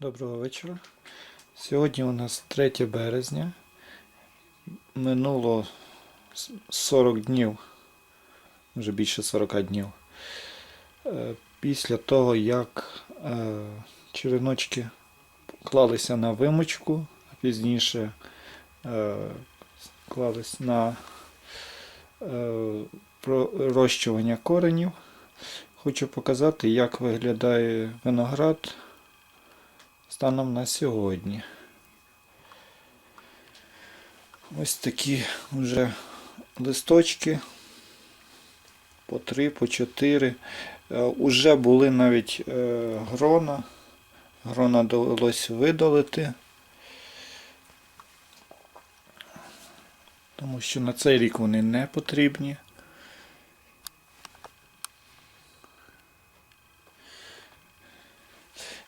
Доброго вечора. Сьогодні у нас 3 березня. Минуло 40 днів, вже більше 40 днів. Е, Після того, як е, череночки клалися на вимочку, а пізніше е, клались на пророщування коренів, хочу показати, як виглядає виноград станом на сьогодні. Ось такі вже листочки по три, по чотири. Е, Уже були навіть е, грона. Грона довелось видалити. Тому що на цей рік вони не потрібні.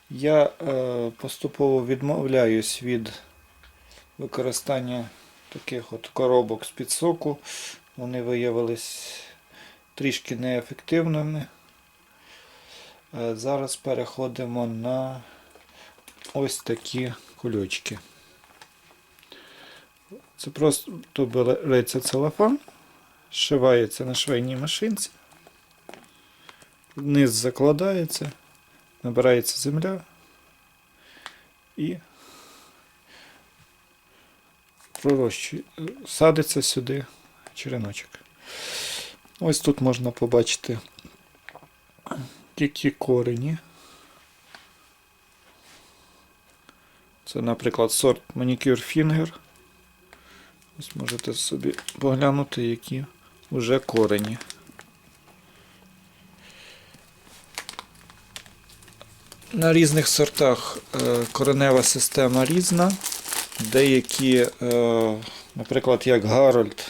Я е, поступово відмовляюсь від використання таких от коробок з-під соку. Вони виявились трішки неефективними. Е, зараз переходимо на ось такі кульочки. Це просто береться целофан, зшивається на швейній машинці, вниз закладається набирається земля і пророщує, садиться сюди череночок. Ось тут можна побачити які корені. Це, наприклад, сорт Manicure Finger. Ось можете собі поглянути, які вже корені. На різних сортах е, коренева система різна. Деякі, е, наприклад, як Гарольд,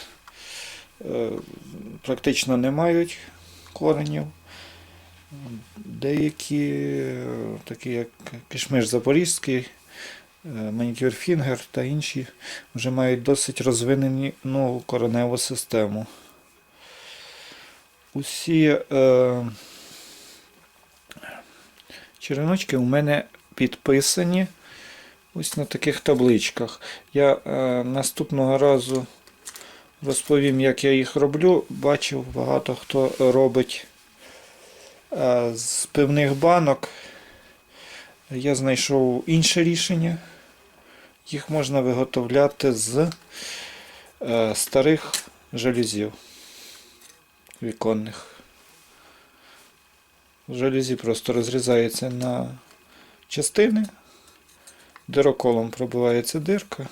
е, практично не мають коренів. Деякі, е, такі як кишмиш Запорізький, манікюр Фінгер та інші, вже мають досить розвинену кореневу систему. Усі е, череночки у мене підписані ось на таких табличках. Я е, наступного разу розповім, як я їх роблю. Бачив, багато хто робить е, з пивних банок. Я знайшов інше рішення. Їх можна виготовляти з е, старих жалюзів віконних. Жалюзі просто розрізається на частини, дироколом пробивається дирка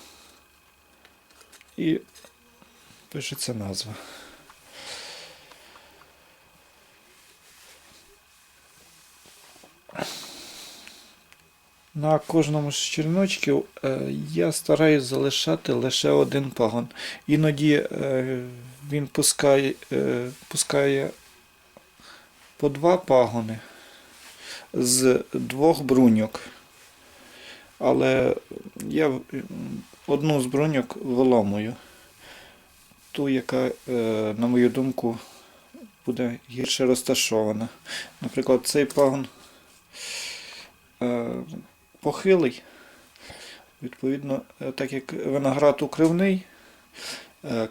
і пишеться назва. На кожному з череночків е, я стараюсь залишати лише один пагон. Іноді е, він пускає, е, пускає по два пагони з двох бруньок. Але я одну з бруньок виламую. Ту, яка, е, на мою думку, буде гірше розташована. Наприклад, цей пагон е, похилий. Відповідно, е, так як виноград укривний,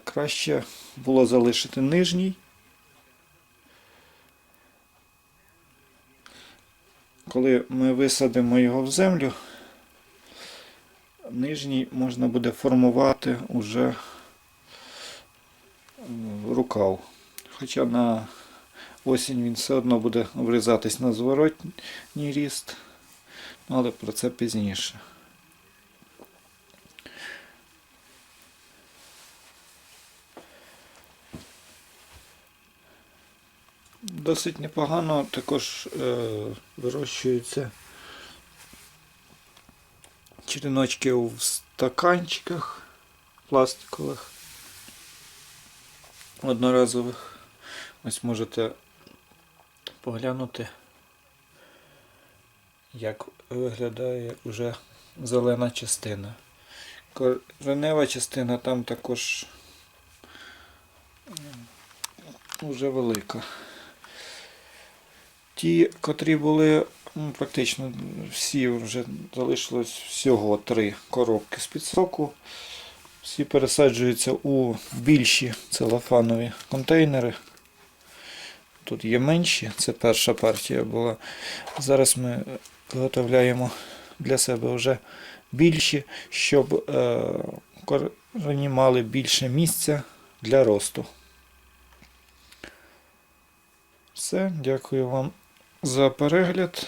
краще було залишити нижній. Коли ми висадимо його в землю, нижній можна буде формувати уже в рукав. Хоча на осінь він все одно буде врізатись на зворотній ріст, але про це пізніше. Досить непогано також е, вирощуються череночки в стаканчиках. пластикових, одноразових. Ось можете поглянути, як виглядає вже зелена частина. Коренева частина там також вже велика. Ті, котрі були ну, практично всі вже залишилось всього три коробки з-під соку. Всі пересаджуються у більші целофанові контейнери. Тут є менші, це перша партія була. Зараз ми виготовляємо для себе вже більші, щоб е, корені мали більше місця для росту. Все, дякую вам за перегляд.